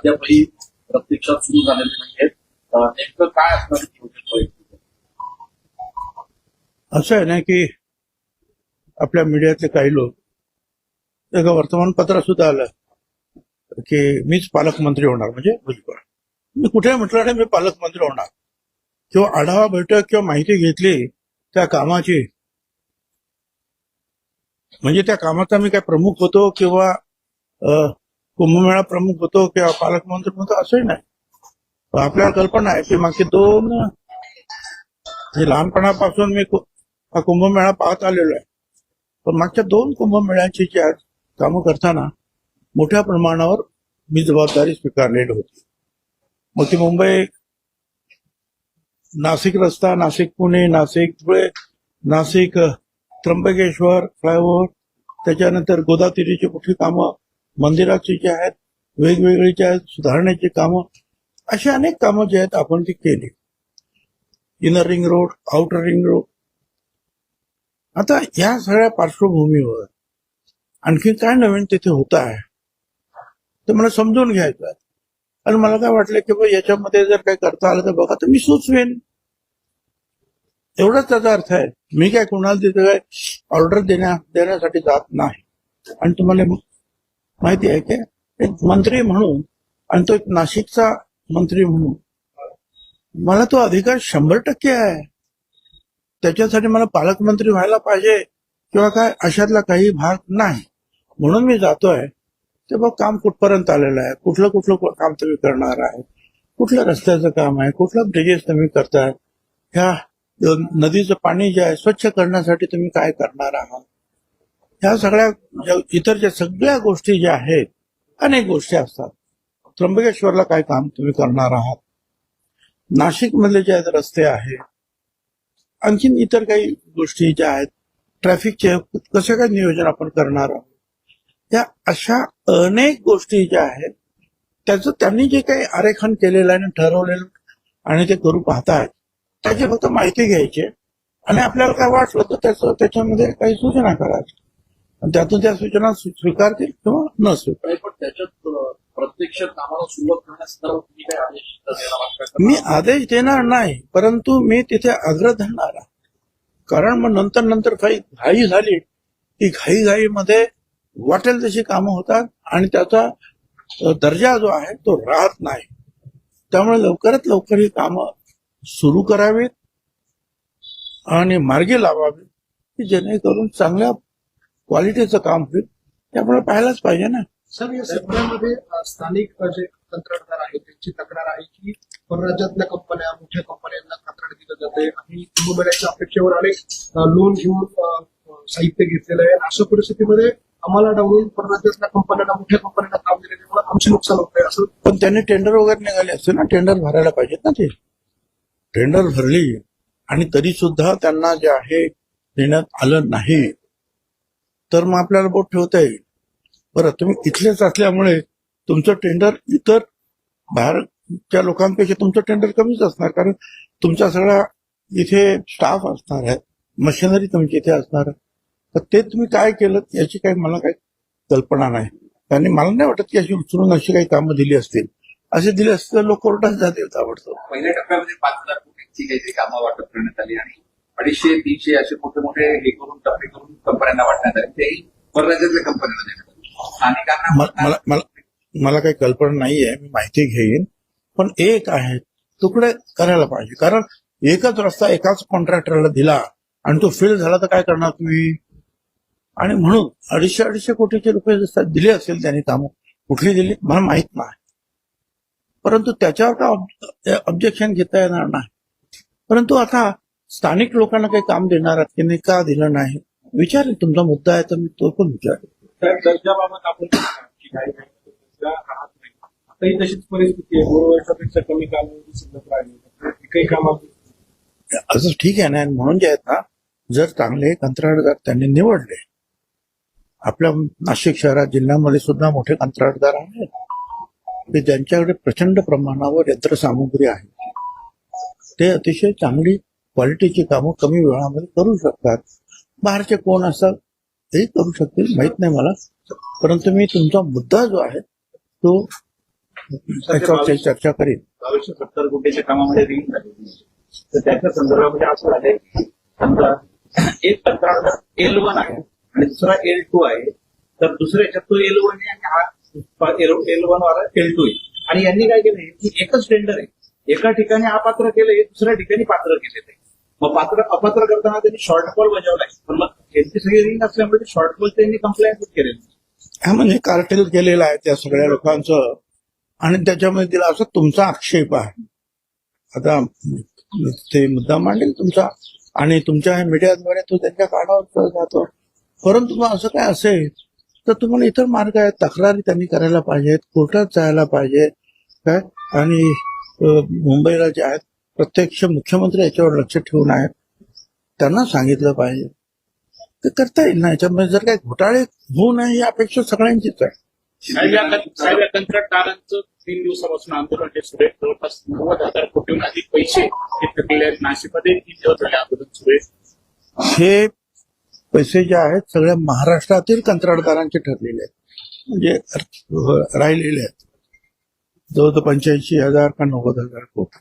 अद्यापही प्रत्यक्षात सुरू झालेले नाहीयेत. नेमकं काय असणार असं आहे ना की आपल्या मीडियातले काही लोक एका वर्तमानपत्रात सुद्धा आलं की मीच पालकमंत्री होणार म्हणजे भुजबळ. मी कुठे म्हटलं नाही मी पालकमंत्री होणार. किंवा आढावा बैठक किंवा माहिती घेतली त्या कामाची म्हणजे त्या कामाचा मी काय प्रमुख होतो किंवा कुंभमेळा प्रमुख होतो किंवा पालकमंत्री होतो असंही नाही. आपल्याला कल्पना आहे की मागचे दोन हे लहानपणापासून मी हा कुंभमेळा पाहत आलेलो आहे. पण मागच्या दोन कुंभमेळ्यांची जी आज कामं करताना मोठ्या प्रमाणावर मी जबाबदारी स्वीकारलेली होती. मग ती मुंबई नाशिक रस्ता नाशिक पुणे नाशिक धुळे नाशिक त्र्यंबकेश्वर फ्लायओव्हर त्याच्यानंतर गोदातिरीची मोठी कामं मंदिराची जी आहेत वेगवेगळी जी आहेत सुधारण्याची कामं अशी अनेक कामं जी आहेत आपण ती केली. Inner ring road outer ring road आता या सगळ्या पार्श्वभूमीवर आणखी काय नवीन तिथे होत आहे? ते मला समजून घ्यायचं आहे. आणि मला काय वाटलं की बाबा याच्यामध्ये जर काही करता आलं तर बघा तर मी सुचवेन. एवढाच त्याचा अर्थ आहे. मी काय कोणाला तिथे काय ऑर्डर देण्या देण्यासाठी जात नाही. आणि तुम्हाला माहिती आहे की एक मंत्री म्हणून आणि तो एक नाशिकचा मंत्री म्हणून. मला तो अधिकार शंभर टक्के आहे. त्याच्यासाठी मला पालकमंत्री व्हायला पाहिजे किंवा काय अशातला काही भाग नाही. म्हणून मी जातोय. ते बघ काम कुठपर्यंत आलेलं आहे. कुठलं कुठलं काम तुम्ही करणार आहे? कुठल्या रस्त्याचं काम आहे? कुठलं ब्रिजेस तुम्ही करताय? ह्या नदीचं पाणी जे आहे स्वच्छ करण्यासाठी तुम्ही काय करणार आहात? ह्या सगळ्या इतर ज्या सगळ्या गोष्टी ज्या आहेत अनेक गोष्टी असतात. त्र्यंबकेश्वरला काय काम तुम्ही करणार आहात? नाशिक मधले जे आहेत रस्ते आहेत आणखीन इतर काही गोष्टी ज्या आहेत ट्रॅफिकचे कसं काय नियोजन आपण करणार आहोत? या अशा अनेक गोष्टी ज्या आहेत त्याचं त्यांनी जे काही आरेखन केलेलं आहे आणि ठरवलेलं आणि ते करू पाहतायत त्याची फक्त माहिती घ्यायची आणि आपल्याला काय वाटलं तर त्याचं त्याच्यामध्ये काही सूचना करायची त्यातून त्या सूचना स्वी- स्वीकारतील किंवा न स्वीकार नाही, पण त्याच्यात अं, प्रत्यक्ष कामाला सुरुवात करण्यासंदर्भात तुम्ही काय आदेश देणार आहात का? मी आदेश देणार नाही परंतु मी तिथे आग्रह धरणार कारण मग नंतर नंतर काही घाई झाली. की घाई घाईमध्ये वाटेल तशी कामं होतात आणि त्याचा दर्जा जो आहे तो राहत नाही. त्यामुळे लवकरात लवकर ही कामं सुरू करावीत आणि मार्गी लावावीत की जेणेकरून चांगल्या क्वालिटीचं काम होईल ते आपल्याला पाहायलाच पाहिजे ना. सर या सगळ्यामध्ये स्थानिक जे कंत्राटदार आहेत त्यांची तक्रार आहे की परराज्यातल्या कंपन्या मोठ्या कंपन्यांना कंत्राट दिलं जाते आणि कुंभमेळ्याच्या अपेक्षेवर अनेक लोन घेऊन साहित्य घेतलेलं आहे. अशा परिस्थितीमध्ये आम्हाला डावून परराज्यातल्या कंपन्यांना मोठ्या कंपन्यांना काम दिल्यामुळे आमचे नुकसान होत आहे असं. पण त्यांनी टेंडर वगैरे निघाले असते ना टेंडर भरायला पाहिजेत ना ते. टेंडर भरली आणि तरी सुद्धा त्यांना जे आहे देण्यात आलं नाही. तर मग आपल्याला बोट ठेवता येईल. बरं तुम्ही इथलेच असल्यामुळे तुमचं टेंडर इतर बाहेरच्या लोकांपेक्षा तुमचं टेंडर कमीच असणार. कारण तुमचा सगळा इथे स्टाफ असणार आहे मशिनरी तुमची इथे असणार आहे. तर ते तुम्ही काय केलं याची काही मला काही कल्पना नाही. त्यांनी मला नाही वाटत की अशी उचलून अशी काही कामं दिली असतील. असे दिले असते तर लोक कोर्टात जातील ताबडतोब. पहिल्या टप्प्यामध्ये पाच हजार कोटींची काही कामं वाटप करण्यात आली आणि अडीचशे तीनशे असे मोठे मोठे हे करून टप्पे करून कंपन्यांना वाटण्यात आले. तेही परराज्यातल्या कंपन्यांना देण्यात आले. स्थानिकांना मला मला मला काही कल्पना नाहीये मी माहिती घेईन. पण एक आहे तुकडे करायला पाहिजे. कारण एकच रस्ता एकाच कॉन्ट्रॅक्टरला दिला आणि तो फेल झाला तर काय करणार तुम्ही? आणि म्हणून अडीचशे अडीचशे कोटीचे रुपये जसं दिले असेल त्यांनी कामं कुठली दिली? मला माहीत नाही. परंतु त्याच्यावर काय ऑब्जेक्शन घेता येणार नाही? परंतु आता स्थानिक लोकांना काही काम देणार आहात की दिलं नाही? विचारेन तुमचा मुद्दा आहे तर मी तो पण तशीच परिस्थिती आहे. कमी कामात असं ठीक आहे ना? म्हणून जे आहेत ना जर चांगले कंत्राटदार त्यांनी निवडले आपल्या नाशिक शहरात जिल्ह्यामध्ये सुद्धा मोठे कंत्राटदार आहेत. की ज्यांच्याकडे प्रचंड प्रमाणावर यंत्रसामुग्री आहे. ते अतिशय चांगली क्वालिटीची कामं कमी वेळामध्ये करू शकतात. बाहेरचे कोण असतात ते करू शकतील माहीत नाही मला. परंतु मी तुमचा मुद्दा जो आहे तो त्याच्यावर चर्चा करीन. बावीसशे सत्तर कोटीच्या कामामध्ये रिंग तर त्याच्या संदर्भामध्ये असं झालंय की समजा एक कंत्राट एल वन आहे आणि दुसरा एल टू आहे तर दुसऱ्या याच्यात तो एल वन आहे आणि हा एल वन वाला एल टू आहे. आणि यांनी काय केलंय की एकच टेंडर आहे. एका ठिकाणी अपात्र केलं हे दुसऱ्या ठिकाणी पात्र केलेलं आहे मग पात्र अपात्र करताना त्यांनी शॉर्टफॉल बजावलाय पण मग त्यांची सगळी रिंग असल्यामुळे शॉर्टफॉल त्यांनी कंप्लायन्स केलेलं हा म्हणजे कार्टेल केलेलं आहे त्या सगळ्या लोकांचं. आणि त्याच्यामध्ये तिला असं तुमचा आक्षेप आहे. आता ते मुद्दा मांडेल तुमचा. आणि तुमच्या मीडियाद्वारे तो त्यांच्या कानावर जातो. परंतु असं काय असेल तर तुम्हाला इतर मार्ग आहेत. तक्रारी त्यांनी करायला पाहिजेत कोर्टात जायला पाहिजे काय? आणि मुंबईला जे आहेत. प्रत्यक्ष मुख्यमंत्री याच्यावर लक्ष ठेवून आहेत. त्यांना सांगितलं पाहिजे. ते करता येईल ना? याच्यामध्ये जर काही घोटाळे होऊ नये ही अपेक्षा सगळ्यांचीच आहे. कंत्राटदारांचं तीन दिवसापासून आंदोलन हे सुरू आहे. जवळपास नव्वद हजार कोटीहून अधिक पैसे हे थकलेले आहेत नाशिकमध्ये. तीन दिवस झाले आंदोलन सुरू आहे. हे पैसे जे आहेत सगळ्या महाराष्ट्रातील कंत्राटदारांचे ठरलेले आहेत. म्हणजे राहिलेले आहेत. जवळ पंच्याऐंशी हजार का नव्वद हजार कोटी.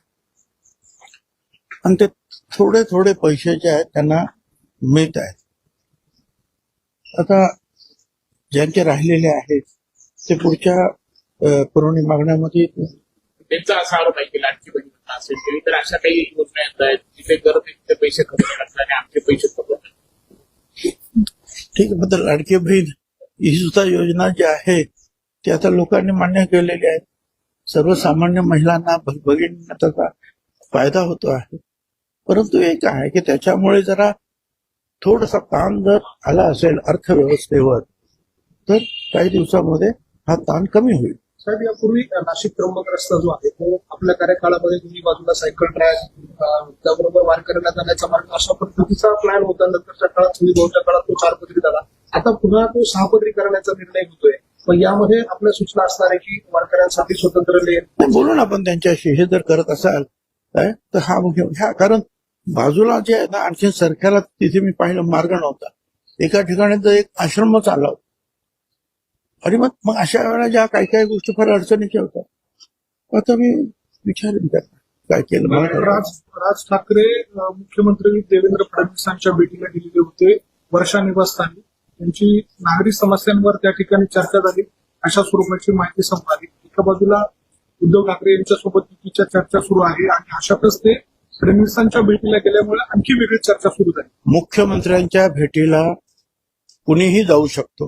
आणि ते थोडे थोडे पैसे जे आहेत त्यांना मिळत आहेत. आता ज्यांचे राहिलेले आहेत ते पुढच्या पुरवणी मागण्यामध्ये. त्यांचा असा आरोप आहे की लाडकी बहीण असेल इतर अशा काही योजना येत आहेत जिथे गरज तिथे पैसे खर्च करतात आणि आमचे पैसे ठीक आहे लाडकी बहीण ही सुद्धा योजना जी आहे ती आता लोकांनी मान्य केलेली आहे. सर्वसामान्य महिलांना भ- त्याचा फायदा होतो आहे. परंतु एक आहे की त्याच्यामुळे जरा थोडासा ताण जर आला असेल अर्थव्यवस्थेवर तर काही दिवसामध्ये हा ताण कमी होईल. साहेब यापूर्वी नाशिक त्र्यंबक रस्ता जो आहे तो आपल्या कार्यकाळामध्ये दोन्ही बाजूला सायकल ट्रॅक त्याबरोबर वारकऱ्यांना जाण्याचा मार्ग अशा पद्धतीचा प्लॅन होता. नंतरच्या काळात दोनच्या काळात तो चारपदरी झाला. आता पुन्हा तो सहापदरी करण्याचा निर्णय होतोय. पण यामध्ये आपल्या सूचना असणार आहे की वारकऱ्यांसाठी स्वतंत्र लेन नाही, बोलू ना आपण त्यांच्याशी हे जर करत असाल काय? तर हा मुख्य ह्या कारण बाजूला जे आहे ना आणखी सरकारला तिथे मी पाहिलं मार्ग नव्हता. एका ठिकाणी तर एक आश्रमच आला होता आणि मग मग अशा वेळेला ज्या काही काही गोष्टी फार अडचणीच्या होत्या. आता मी विचारेन त्यांना काय केलं. राज राज ठाकरे मुख्यमंत्री देवेंद्र फडणवीसांच्या भेटीला गेलेले होते. वर्षा निवासस्थानी. त्यांची नागरी समस्यांवर त्या ठिकाणी चर्चा झाली. अशा स्वरूपाची माहिती समोर एका बाजूला उद्धव ठाकरे यांच्यासोबत युतीच्या चर्चा सुरू आहे आणि अशातच ते फडणवीसांच्या भेटीला गेल्यामुळे आणखी वेगळी चर्चा सुरू झाली. मुख्यमंत्र्यांच्या भेटीला कुणीही जाऊ शकतो.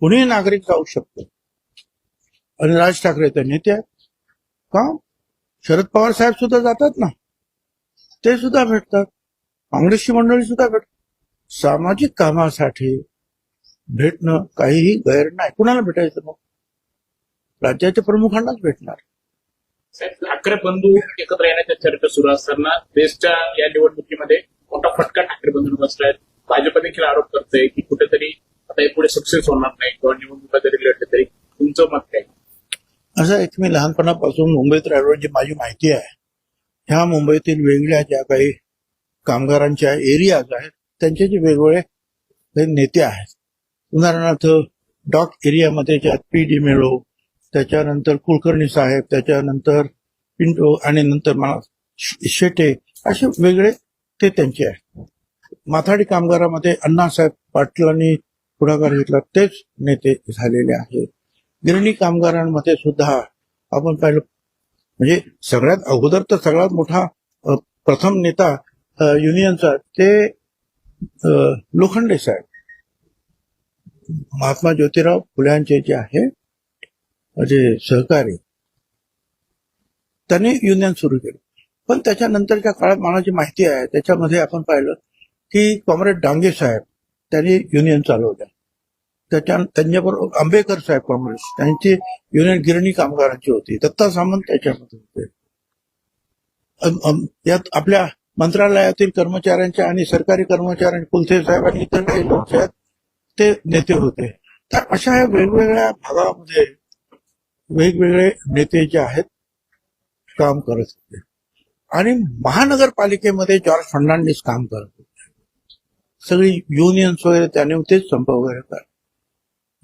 कुणीही नागरिक जाऊ शकतो. आणि राज ठाकरे तर नेते आहेत. का? शरद पवार साहेब सुद्धा जातात ना? ते सुद्धा भेटतात. काँग्रेसची मंडळी सुद्धा भेटतात सामाजिक कामासाठी भेटणं काहीही गैर नाही. कुणाला भेटायचं मग? राज्याच्या प्रमुखांनाच भेटणार. ठाकरे बंधू एकत्र येण्याच्या चर्चा सुरू असताना देशच्या या निवडणुकीमध्ये मोठा फटका ठाकरे बंधूंना बसलाय. भाजप देखील आरोप करतोय की कुठेतरी आता हे पुढे सक्सेस होणार नाही किंवा निवडणुका जरी लढले तरी तुमचं मत काय? असं एक मी लहानपणापासून मुंबईत राहिलो जी माझी माहिती आहे ह्या मुंबईतील वेगळ्या ज्या काही कामगारांच्या एरियाज आहेत त्यांचे जे वेगवेगळे नेते आहेत उदाहरणार्थ डॉक एरियामध्ये ज्यात पी डी मेळो त्याच्यानंतर कुलकर्णी साहेब त्याच्यानंतर पिंटो आणि नंतर मला शेटे असे वेगळे ते त्यांचे आहेत. माथाडी कामगारामध्ये अण्णासाहेब पाटलांनी पुढाकार घेतला तेच नेते झालेले आहेत. गिरणी कामगारांमध्ये सुद्धा आपण पाहिलं म्हणजे सगळ्यात अगोदर तर सगळ्यात मोठा प्रथम नेता युनियनचा ते लोखंडे साहेब. महात्मा ज्योतिराव फुल्यांचे जे आहे म्हणजे सहकारी त्यांनी युनियन सुरू केलं. पण त्याच्यानंतरच्या काळात मला जी माहिती आहे त्याच्यामध्ये आपण पाहिलं की कॉम्रेड डांगे साहेब त्यांनी युनियन चालवल्या त्याच्या त्यांच्याबरोबर आंबेकर साहेब काँग्रेस त्यांची युनियन गिरणी कामगारांची होती. दत्ता सामंत त्याच्यामध्ये होते. यात आपल्या मंत्रालयातील कर्मचाऱ्यांच्या आणि सरकारी कर्मचाऱ्यांच्या कुलथे साहेब आणि इतर काही लोक आहेत ते नेते होते. तर अशा या वेगवेगळ्या भागामध्ये वेगवेगळे नेते जे आहेत काम करत होते. आणि महानगरपालिकेमध्ये जॉर्ज फर्नांडिस काम करत होते. सगळी युनियन्स वगैरे त्याने होते संप वगैरे कर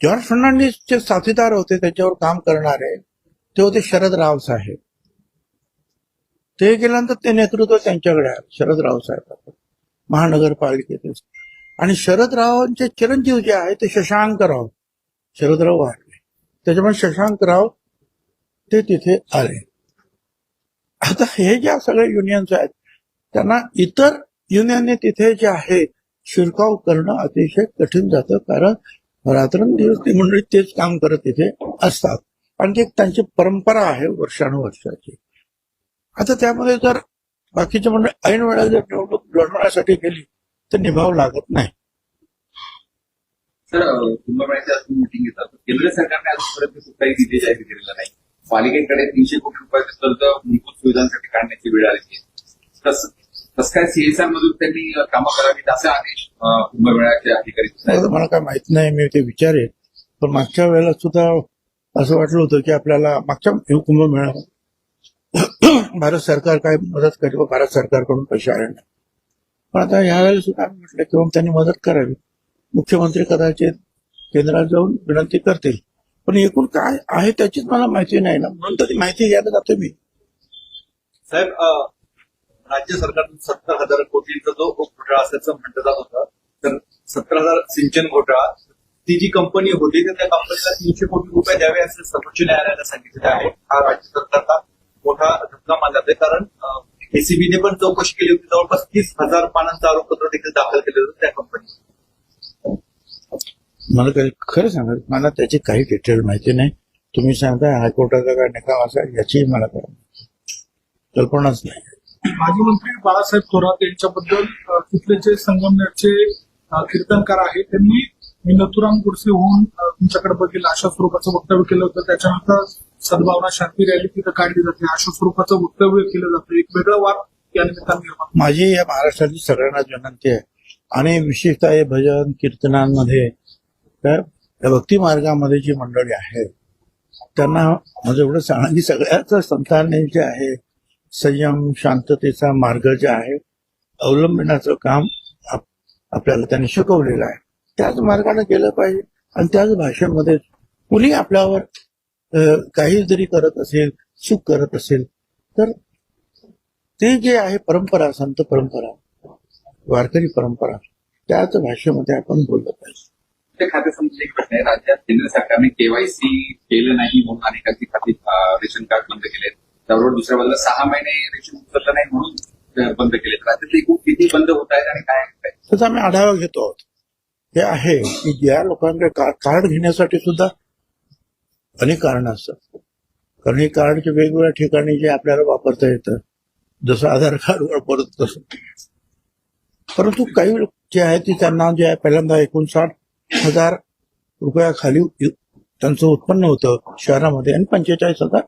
जॉर्ज फर्नांडिसचे साथीदार होते त्याच्यावर काम करणारे ते होते शरद राव साहेब. ते गेल्यानंतर ते नेतृत्व त्यांच्याकडे आहे शरद राव साहेब. महानगरपालिकेचे आणि शरदरावांचे चिरंजीव जे आहे ते शशांक राव शरदराव वारले. त्याच्यामुळे शशांकराव ते तिथे आले. आता हे ज्या सगळे युनियन्स आहेत त्यांना इतर युनियनने तिथे जे आहे शिरकाव करणं अतिशय कठीण जातं. कारण रात्रंदिवस ती मंडळी तेच काम करत तिथे असतात. आणि ती त्यांची परंपरा आहे वर्षानुवर्षाची. आता त्यामध्ये जर बाकीचे म्हणजे मंडळी ऐन वेळा जर निवडणूक लढवण्यासाठी गेली तर निभाव लागत नाही. सर कुंभमेळ्याच्या मिटिंग घेतात. केंद्र सरकारने अजूनपर्यंत कुठलाही निधी जाहीर केलेला नाही. पालिकेकडे तीनशे कोटी रुपयाचं कर्ज मूलभूत सुविधांसाठी काढण्याची वेळ आली तसं तसं काय सीएसआर मधून त्यांनी कामं करावीत असे आदेश कुंभमेळ्याचे अधिकारी मला काय माहीत नाही मी ते विचारेन. पण मागच्या वेळेला सुद्धा असं वाटलं होतं की आपल्याला मागच्या कुंभमेळ्यात भारत सरकार काय मदत करेल भारत सरकारकडून पैसे आले नाही पण आता ह्यावेळेला सुद्धा आम्ही म्हटलं किंवा त्यांनी मदत करावी. मुख्यमंत्री कदाचित केंद्रात जाऊन विनंती करतील. पण एकूण काय आहे त्याचीच मला माहिती नाही ना. म्हणून तर ती माहिती घ्यायला जातो मी. साहेब राज्य सरकारनं सत्तर हजार कोटींचा जो घोटाळा असल्याचं म्हटलं जात होतं. तर सत्तर हजार सिंचन घोटाळा ती जी कंपनी होती तर त्या कंपनीला तीनशे कोटी रुपये द्यावे असं सर्वोच्च न्यायालयाला सांगितलेले आहे. हा राज्य सरकारचा मोठा धक्का मानला जाते कारण एसीबीने पण चौकशी केली होती. जवळपास तीस हजार पानांचं आरोपपत्र देखील दाखल केलं होतं त्या कंपनीने मला काही खरं सांगा मला त्याची काही डिटेल माहिती नाही. तुम्ही सांगताय हायकोर्टाचा काय निकाल असा याची मला काय कल्पनाच नाही. माजी मंत्री बाळासाहेब थोरात यांच्याबद्दल तिथले जे संगमनेरचे कीर्तनकार आहेत त्यांनी मी नथुराम गोडसे होऊन तुमच्याकडे बघितलं अशा स्वरूपाचं वक्तव्य केलं होतं. त्याच्यानंतर सद्भावना शांती रॅली तिथं काढली जाते? अशा स्वरूपाचं वक्तव्य केलं जातं. एक वेगळं वाद या निमित्ताने निर्माण माझी या महाराष्ट्राची सगळ्यांना विनंती आहे. आणि विशेषतः हे भजन कीर्तनांमध्ये त्या या भक्ती मार्गामध्ये जी मंडळी आहेत त्यांना माझं एवढं सांगा की सगळ्याच संतांनी जे आहे संयम शांततेचा मार्ग जे आहे अवलंबण्याचं काम आप- आपल्याला त्यांनी शिकवलेलं आहे. त्याच मार्गाने गेलं पाहिजे. आणि त्याच भाषेमध्ये कुणी आपल्यावर काही जरी करत असेल चूक करत असेल तर ते जे आहे परंपरा संत परंपरा वारकरी परंपरा त्याच भाषेमध्ये आपण बोललं पाहिजे. ते खाते एक प्रश्न आहे राज्यात केंद्र सरकारने केवायसी केलं नाही म्हणून अनेकांची खाती रेशन कार्ड बंद केलेत. त्याबरोबर दुसऱ्या बाजूला सहा महिने रेशन उचललं नाही म्हणून बंद केलेत. राज्यातले एकूण किती बंद होत आहेत आणि काय? त्याचा आम्ही आढावा घेतो आहोत. हे आहे. की ज्या लोकांकडे कार्ड घेण्यासाठी सुद्धा अनेक कारण असतात. कारण हे कार्डचे वेगवेगळ्या ठिकाणी जे आपल्याला वापरता येतं जसं आधार कार्ड वापरत तसं. परंतु काही लोक जे आहे ते त्यांना जे आहे पहिल्यांदा एकोणसाठ हजार रुपयाखाली त्यांचं उत्पन्न होतं शहरामध्ये आणि पंचेचाळीस हजार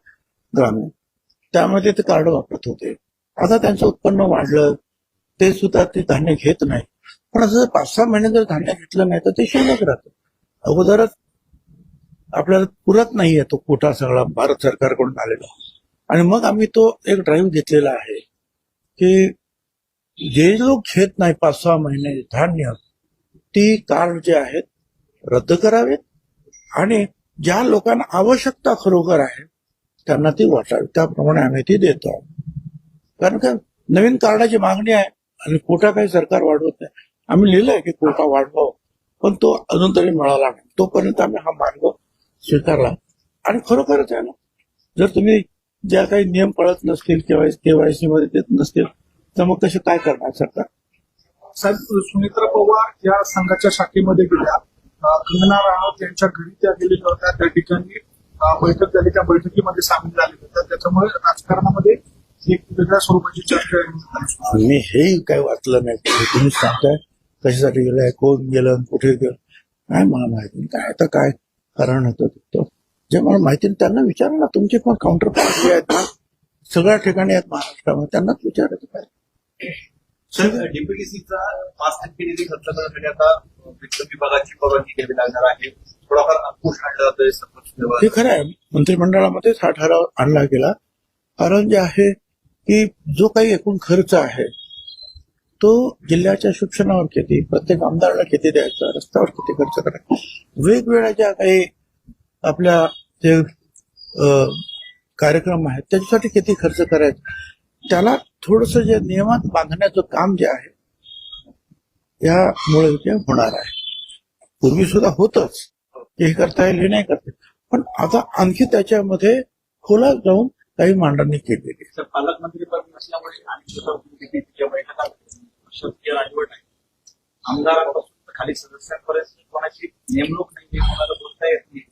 ग्रामीण. त्यामध्ये ते कार्ड वापरत होते. आता त्यांचं उत्पन्न वाढलं ते सुद्धा ते धान्य घेत नाही पण असं पाच सहा महिने जर धान्य घेतलं नाही तर ते शिल्लक राहतं. अगोदरच आपल्याला पुरत नाहीये तो कोटा सगळा भारत सरकारकडून आलेला. आणि मग आम्ही तो एक ड्राईव्ह घेतलेला आहे की जे लोक घेत नाही पाच सहा महिने धान्य ती कार्ड जे आहेत रद्द करावेत आणि ज्या लोकांना आवश्यकता खरोखर आहे त्यांना ती वाटावी. त्याप्रमाणे आम्ही ती देतो आहोत. कारण का नवीन कार्डाची मागणी आहे आणि कोटा काही सरकार वाढवत नाही आम्ही लिहिलंय की कोटा वाढवावं पण तो अजून तरी मिळाला नाही. तोपर्यंत आम्ही हा मार्ग स्वीकारला. आणि खरोखरच आहे ना जर तुम्ही ज्या काही नियम पळत नसतील किंवा केवायसी मध्ये देत नसतील तर मग कसे काय करणार सरकार? साहेब सुमित्रा पवार या संघाच्या शाखेमध्ये गेल्या. कंगना राणौत यांच्या घरी त्या गेलेल्या होत्या. त्या ठिकाणी बैठक झाली. त्या बैठकीमध्ये सामील झाले होत्या त्याच्यामुळे राजकारणामध्ये एक वेगळ्या स्वरूपाची चर्चा. मी हे काही वाचलं नाही. तुम्ही सांगताय कशासाठी गेलाय कोण गेलं कुठे गेलं काय मला माहिती नाही. काय आता काय कारण होतं तिथं? जे मला माहिती नाही त्यांना विचारा ना तुमचे पण काउंटर पार्ट जे आहेत ना सगळ्या ठिकाणी आहेत महाराष्ट्रामध्ये त्यांनाच विचारायचं काय सर डीपीडीसीचा पाच टक्के निधी खर्च करण्यासाठी आता वित्त विभागाची परवानगी घ्यावी लागणार आहे. थोडाफार अंकुश आणला जातोय हे खरं आहे मंत्रिमंडळामध्येच हा ठराव आणला गेला. कारण जे आहे की जो काही एकूण खर्च आहे तो जिल्ह्याच्या शिक्षणावर किती प्रत्येक आमदाराला किती द्यायचा रस्त्यावर किती खर्च करायचा? वेगवेगळ्या ज्या काही आपल्या जे कार्यक्रम आहेत त्याच्यासाठी किती खर्च करायचा? त्याला थोडस जे नियमात बांधण्याचं काम जे आहे यामुळे ते होणार आहे. पूर्वी सुद्धा होतच. हे करता येईल हे नाही करता येईल. पण आता आणखी त्याच्यामध्ये खोलात जाऊन काही मांडणी केलेली पालकमंत्री शक्य निवड आहे. आमदारांपासून खाली सदस्यांपर्यंत कोणाची नेमणूक नाही कोणाला बोलता येत नाही.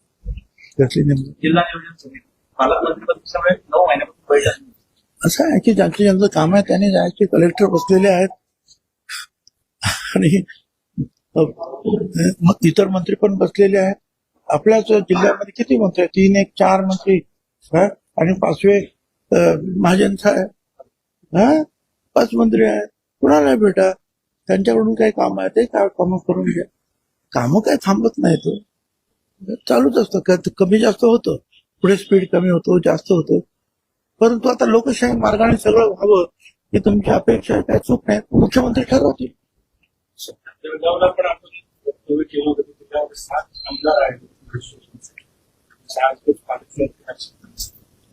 जिल्हा नियोजन समिती. पालकमंत्री पद नसल्यामुळे नऊ महिन्यापासून बैठक. असं आहे की ज्यांचं ज्यांचं काम आहे त्यांनी जायचे कलेक्टर बसलेले आहेत. आणि इतर मंत्री पण बसलेले आहेत. आपल्याच जिल्ह्यामध्ये किती मंत्री आहेत? तीन एक चार मंत्री. हा? आणि पाचवे अ, महाजन साहेब. हा? पाच मंत्री आहेत. कोणाला भेटा त्यांच्याकडून काही काम आहे ते काय कामं करून घ्या. कामं काय थांबत नाही तो चालूच असतं. कमी जास्त होतं. पुढे स्पीड कमी होतो जास्त होतो. परंतु आता लोकशाही मार्गाने सगळं व्हावं हे तुमची अपेक्षा आहे काय चूक नाही. मुख्यमंत्री ठरवतील.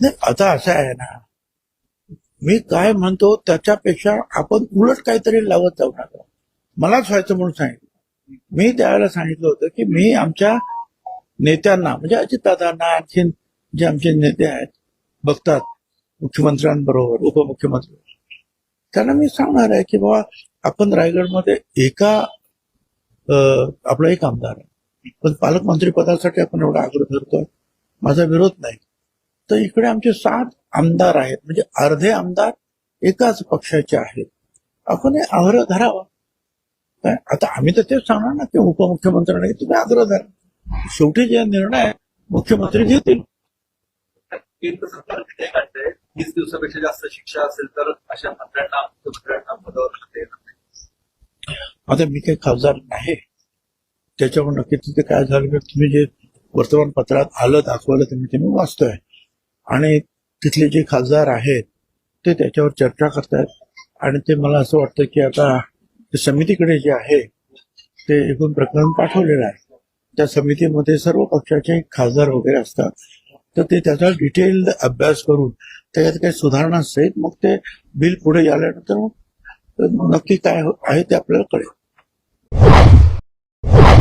नाही आता असं आहे ना. मी काय म्हणतो त्याच्यापेक्षा आपण उलट काहीतरी लावत जाऊ नका. मलाच व्हायचं म्हणून सांगितलं. मी त्यावेळेला सांगितलं होतं की मी आमच्या नेत्यांना म्हणजे अजितदादांना आणखीन जे आमचे नेते आहेत बघतात मुख्यमंत्र्यांबरोबर उपमुख्यमंत्री. त्यांना मी सांगणार आहे की बाबा आपण रायगडमध्ये एका आपला एक आमदार आहे. पण पालकमंत्री पदासाठी आपण एवढा आग्रह धरतोय. माझा विरोध नाही. तर इकडे आमचे सात आमदार आहेत. म्हणजे अर्धे आमदार एकाच पक्षाचे आहेत. आपण हे आग्रह धरावा. काय आता आम्ही तर तेच सांगणार ना की उपमुख्यमंत्र्यांना की तुम्ही आग्रह धरा. शेवटी जे निर्णय मुख्यमंत्री घेतील. केंद्र सरकार निर्णय काढतंय वीस दिवसापेक्षा जास्त शिक्षा असेल तर अशा मंत्र्यांना मुख्यमंत्र्यांना पदावर राहता येणार नाही. आता मी काही खासदार नाही. त्याच्यामुळे नक्की तिथे काय झालं तुम्ही जे वर्तमानपत्रात आलं दाखवलं तुम्ही ते मी वाचतोय. आणि तिथले जे खासदार आहेत ते त्याच्यावर चर्चा करतात. आणि ते मला असं वाटतं की आता समितीकडे जे आहे ते एकूण प्रकरण पाठवलेलं आहे. त्या समितीमध्ये सर्व पक्षाचे खासदार वगैरे असतात. तर ते त्याचा डिटेल अभ्यास करून त्याच्यात काही सुधारणा असेल मग ते बिल पुढे आल्यानंतर मग नक्की काय हो- आहे ते आपल्याला कळेल.